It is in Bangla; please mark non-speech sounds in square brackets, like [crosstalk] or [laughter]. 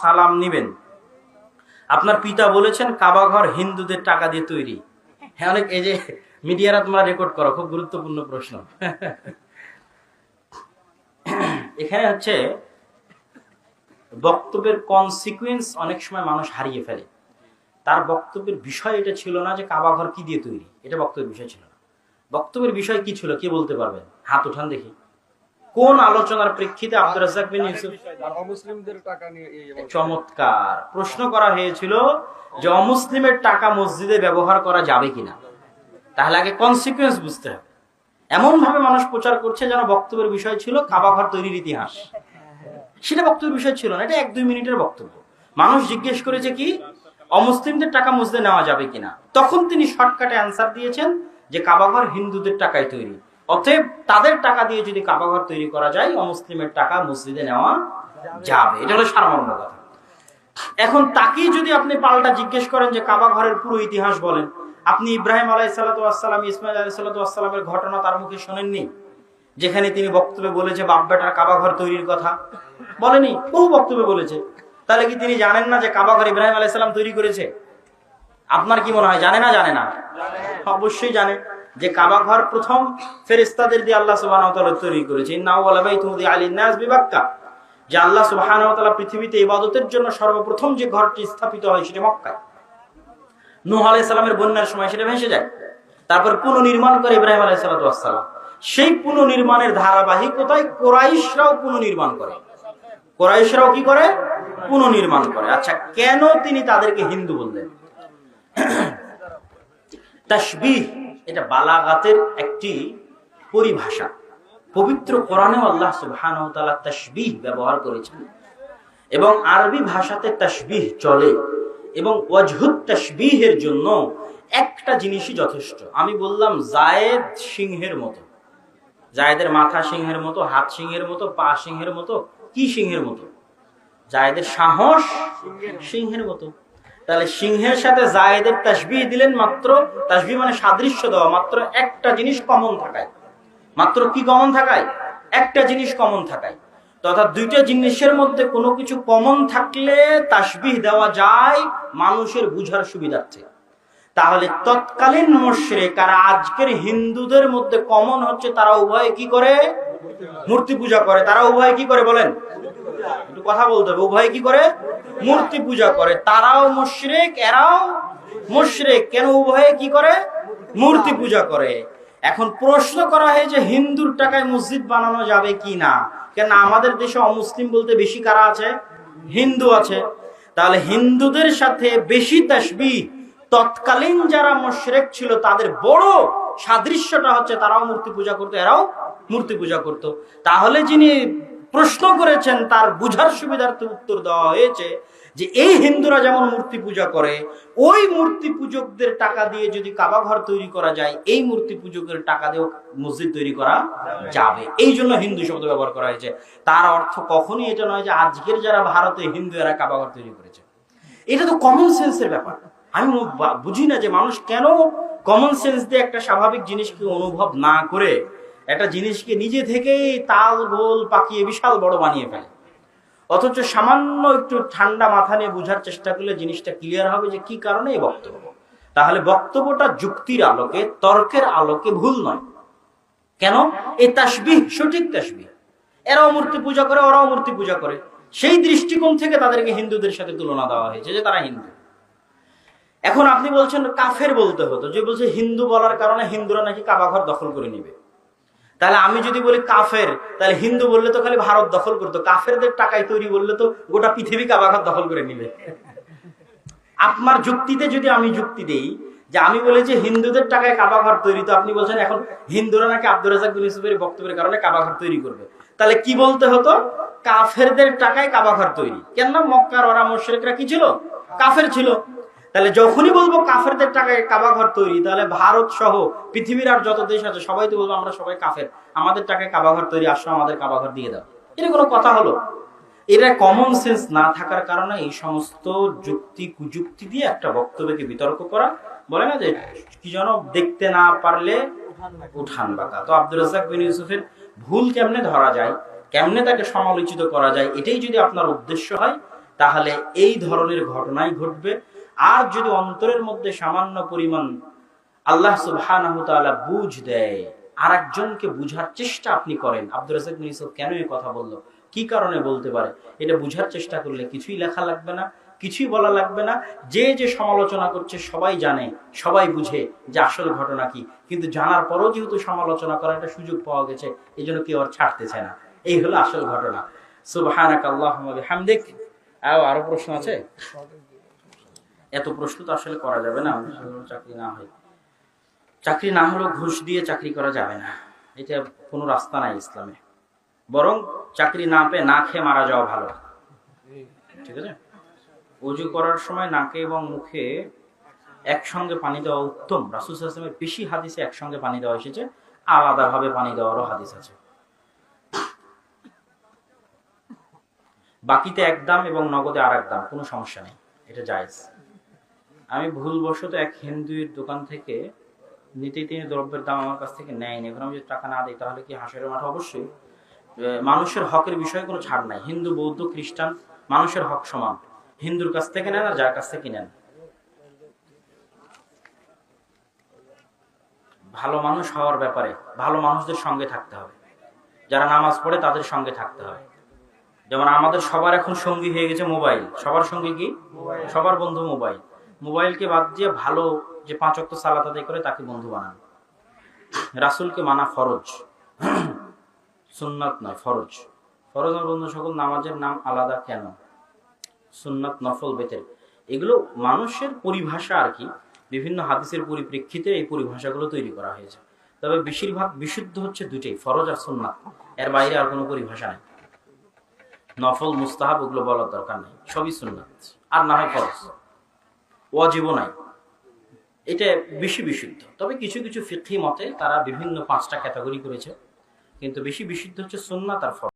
সালাম নিবেন। আপনার পিতা বলেছেন কাবাঘর হিন্দুদের টাকা দিয়ে তৈরি। হ্যাঁ অনেক, এই যে মিডিয়ারা তোমরা রেকর্ড করো, খুব গুরুত্বপূর্ণ প্রশ্ন। এখানে হচ্ছে, বক্তব্যের কনসিকুয়েন্স অনেক সময় মানুষ হারিয়ে ফেলে। তার বক্তব্যের বিষয় এটা ছিল না যে কাবাঘর কি দিয়ে তৈরি। এটা বক্তব্যের বিষয় ছিল না। বক্তব্যের বিষয় কি ছিল, কে বলতে পারবেন? হাত উঠান দেখি। কোন আলোচনার প্রেক্ষিতে আব্দুর রাজ্জাক বিন ইউসুফ অমুসলিমদের টাকা নিয়ে চমৎকার। প্রশ্ন করা হয়েছিল যে অমুসলিমের টাকা মসজিদে ব্যবহার করা যাবে কিনা? তাহলে আগে কনসিকুয়েন্স বুঝতে হবে। এমন ভাবে মানুষ প্রচার করছে যেন বক্তব্যের বিষয় ছিল কাবাঘর তৈরির ইতিহাস। সেটা বক্তব্যের বিষয় ছিল না এটা এক দুই মিনিটের বক্তব্য। মানুষ জিজ্ঞেস করেছে কি অমুসলিমদের টাকা মসজিদে নেওয়া যাবে কিনা? তখন তিনি শর্টকাটে অ্যান্সার দিয়েছেন যে কাবাঘর হিন্দুদের টাকায় তৈরি। অতএব তাদের টাকা দিয়ে যদি কাবাঘর তৈরি করা যায়, অমুসলিমের টাকা মসজিদে নেওয়া যাবে। এটা হলো সারমর্ম কথা। এখন তাকেই যদি আপনি পাল্টা জিজ্ঞেস করেন যে কাবা ঘরের পুরো ইতিহাস বলেন, আপনি ইব্রাহিম আলাই সাল্লাতাম ইসমাইল আলাই ঘটনা তার মুখে শোনেননি? যেখানে তিনি বক্তব্যে বলেছে, বাপ বেটার কাবা ঘর তৈরির কথা। বলেনি, বহু বক্তব্যে বলেছে। তাহলে কি তিনি জানেন না যে কাবা ঘর ইব্রাহিম আলাই সাল্লাম তৈরি করেছে? আপনার কি মনে হয়, জানে না জানে না? অবশ্যই জানে। যে কাবা ঘর প্রথম ফেরেস্তাদের দিয়ে আল্লাহ সুবাহ তৈরি করেছে। যে আল্লাহ তাআলা পৃথিবীতে ইবাদতের জন্য সর্বপ্রথম যে ঘরটি স্থাপিত হয় মক্কায়। নূহ আলাইহিস সালামের বন্যার সময় সেটা ভেসে যায়। তারপর পুনর্নির্মাণ করে ইব্রাহিম আলাইহিস সালাতু সেই পুনর্নির্মাণের ধারাবাহিকতায় কোরাইশরাও পুনর্নির্মাণ করে। কোরাইশরাও কি করে? পুনর্নির্মাণ করে। আচ্ছা কেন তিনি তাদেরকে হিন্দু বললেন? [clears throat] তাসবিহ এটা বালাগাতের একটি পরিভাষা। পবিত্র কোরআনেও আল্লাহ তাআলা তাসবিহ ব্যবহার করেছেন এবং আরবি ভাষাতে তাসবিহ চলে এবং ওয়াজহুত তাসবিহের জন্য একটা জিনিসই যথেষ্ট। আমি বললাম জায়েদ সিংহের মতো। জায়েদের মাথা সিংহের মতো, হাত সিংহের মতো, পা সিংহের মতো, কি সিংহের মতো? জায়েদের সাহস সিংহের মতো। তাহলে সিংহের সাথে জায়েদের তাসবিহ দিলেন মাত্র, তাসবিহ মানে সাদৃশ্য দেওয়া, মাত্র একটা জিনিস কমন থাকায়। মাত্র কি কমন থাকায়? একটা জিনিস কমন থাকায়। তথা দুইটা জিনিসের মধ্যে কোনো কিছু কমন থাকলে তাসবিহ দেওয়া যায় মানুষের বুঝার সুবিধার্থে। তাহলে তৎকালীন মুশরিক আর আজকের হিন্দুদের মধ্যে কমন হচ্ছে, তারা উভয়ে কি করে? মূর্তি পূজা করে। তারা উভয়ে কি করে বলেন? একটু কথা বলতে হবে। উভয়ে কি করে? মূর্তি পূজা করে। তারাও মুশরিক, এরাও মুশরিক। কেন উভয়ে কি করে? মূর্তি পূজা করে। এখন প্রশ্ন করা হয় যে হিন্দুর টাকায় মসজিদ বানানো যাবে কি না? কেন আমাদের দেশে অমুসলিম বলতে বেশি কারা আছে? হিন্দু আছে। তাহলে হিন্দুদের সাথে বেশি তাসবি তৎকালীন যারা মুশরিক ছিল তাদের বড় সাদৃশ্যটা হচ্ছে তারাও মূর্তি পূজা করতো, এরাও মূর্তি পূজা করত। তাহলে যিনি প্রশ্ন করেছেন, তার বুঝার সুবিধার্থে উত্তর দেওয়া হয়েছে যে, এই হিন্দুরা যেমন মূর্তি পূজা করে, ওই মূর্তি পূজকদের টাকা দিয়ে যদি কাবা ঘর তৈরি করা যায়, এই মূর্তি পূজকের টাকা দিয়েও মসজিদ তৈরি করা যাবে। এই জন্য হিন্দু শব্দ ব্যবহার করা হয়েছে। তার অর্থ কখনই এটা নয় যে, আজকের যারা ভারতে হিন্দু এরা কাবা ঘর তৈরি করেছে। এটা তো কমন সেন্সের ব্যাপার। আমি বুঝি না যে, মানুষ কেন কমন সেন্স দিয়ে একটা স্বাভাবিক জিনিসকে অনুভব না করে একটা জিনিসকে নিজে থেকেই তাল, গোল পাকিয়ে বিশাল বড় বানিয়ে ফেলে। অথচ সামান্য একটু ঠান্ডা মাথা নিয়ে বোঝার চেষ্টা করলে জিনিসটা ক্লিয়ার হবে যে কি কারণে এই বক্তব্য। তাহলে বক্তব্যটা যুক্তির আলোকে, তর্কের আলোকে ভুল নয়। কেন? এ তাসবিহ, সঠিক তাসবিহ। এরাও মূর্তি পূজা করে, ওরাও মূর্তি পূজা করে। সেই দৃষ্টিকোণ থেকে তাদেরকে হিন্দুদের সাথে তুলনা দেওয়া হয়েছে যে তারা হিন্দু। এখন আপনি বলছেন কাফের বলতে হতো, যে বলছে হিন্দু বলার কারণে হিন্দুরা নাকি কাবাঘর দখল করে নিবে। তাহলে আমি যদি বলি কাফের, তাহলে হিন্দু বললে তো খালি ভারত দখল করতো, কাফেরদের টাকায় তৈরি বললে তো গোটা পৃথিবী কাবাঘর দখল করে নিবে। আপনার যুক্তিতে যদি আমি যুক্তি দেই যে আমি বলি যে হিন্দুদের টাকায় কাবাঘর তৈরি, তো আপনি বলছেন এখন হিন্দুরা নাকি আব্দুল রাজাক বক্তব্যের কারণে কাবাঘর তৈরি করবে। তাহলে কি বলতে হতো? কাফেরদের টাকায় কাবাঘর তৈরি। কেন মক্কার ওরা মোশরেকরা কি ছিল? কাফের ছিল। তাহলে যখনই বলব কাফেরদের টাকায় কাবাঘর তৈরি, তাহলে ভারত সহ পৃথিবীর আর যত দেশ আছে, সবাই তো বলব আমরা সবাই কাফের। আমাদের টাকায় কাবাঘর তৈরি, আসো আমাদের কাবাঘর দিয়ে দাও। এটা কোনো কথা হলো? এরা কমন সেন্স না থাকার কারণে এই সমস্ত যুক্তি কুযুক্তি দিয়ে একটা বক্তব্যকে বিতর্ক করা, বলে না যে কি যেন দেখতে না পারলে উঠান বাঁকা। তো আব্দুল রাজাক বিন ইউসুফের ভুল কেমনে ধরা যায়, কেমনে তাকে সমালোচিত করা যায়, এটাই যদি আপনার উদ্দেশ্য হয়, তাহলে এই ধরনের ঘটনাই ঘটবে। আর যদি অন্তরের মধ্যে সামান্য পরিমাণ আল্লাহ তাআলা বুঝ দেয় আর একজনকে বুঝার চেষ্টা আপনি করেন। আব্দুর রাজাক ইউসুফ কেন এই কথা বলল? কি কারণে বলতে পারে? এটা বুঝার চেষ্টা করলে কিছুই লেখা লাগবে না, কিছুই বলা লাগবে না। যে যে সমালোচনা করছে সবাই জানে, সবাই বুঝে যে আসল ঘটনা কি। কিন্তু জানার পরও যেহেতু সমালোচনা করার একটা সুযোগ পাওয়া গেছে এই জন্য কেউ আর ছাড়তেছে না। এই হলো আসল ঘটনা। সুবহানাক আল্লাহ বিহামদিক। আও আরও প্রশ্ন আছে? এত প্রশ্ন তো আসলে করা যাবে না চাকরি না হয়। চাকরি না হলেও ঘুষ দিয়ে চাকরি করা যাবে না। এটা কোনো রাস্তা নাই ইসলামে। বরং চাকরি না পেয়ে না খেয়ে মারা যাওয়া ভালো। ঠিক আছে? অজু করার সময় নাকে এবং মুখে একসঙ্গে পানি দেওয়া উত্তম। রাসুল আসলামের বেশি হাদিসে একসঙ্গে পানি দেওয়া এসেছে। আলাদাভাবে পানি দেওয়ারও হাদিস আছে। বাকিতে এক দাম এবং নগদে আর এক দাম, কোনো সমস্যা নেই। এটা জায়েজ। আমি ভুলবশত এক হিন্দুর দোকান থেকে নিতে তিনি দ্রব্যের দাম আমার কাছ থেকে নেয়নি। এখন আমি যদি টাকা না দিই, তাহলে কি হাঁসের মাঠে অবশ্যই? মানুষের হকের বিষয়ে কোনো ছাড় নাই। হিন্দু, বৌদ্ধ, খ্রিস্টান, মানুষের হক সমান। হিন্দুর কাছ থেকে নেন আর যার কাছ থেকে নেন। ভালো মানুষ হওয়ার ব্যাপারে ভালো মানুষদের সঙ্গে থাকতে হবে। যারা নামাজ পড়ে তাদের সঙ্গে থাকতে হবে। যেমন আমাদের সবার এখন সঙ্গী হয়ে গেছে মোবাইল। সবার সঙ্গে কি? সবার বন্ধু মোবাইল। মোবাইলকে বাদ দিয়ে ভালো যে পাঁচ অক্ট সালাত আদায় করে তাকে বন্ধু বানান। রাসুলকে মানা ফরজ। সুন্নাত নয়, ফরজ। ফরজ আর বন্ধু সকল, নামাজের নাম আলাদা কেন? সুন্নাত, নফল, বেতের। এগুলো মানুষের পরিভাষা আর কি, বিভিন্ন হাদিসের পরিপ্রেক্ষিতে এই পরিভাষাগুলো তৈরি করা হয়েছে। তবে বেশিরভাগ বিশুদ্ধ হচ্ছে দুটেই ফরজ আর সুন্নাত। এর বাইরে আর কোনো পরিভাষা নেই। নফল, মুস্তাহাব, ওগুলো বলার দরকার নেই। সবই সুন্নাত। আর না হয় ফরজ। ওয়াজিব নাই এটা বেশি বিশুদ্ধ। তবে কিছু কিছু ফিকি মতে তারা বিভিন্ন পাঁচটা ক্যাটাগরি করেছে। কিন্তু বেশি বিশুদ্ধ হচ্ছে সুন্নাত তার ফরজ।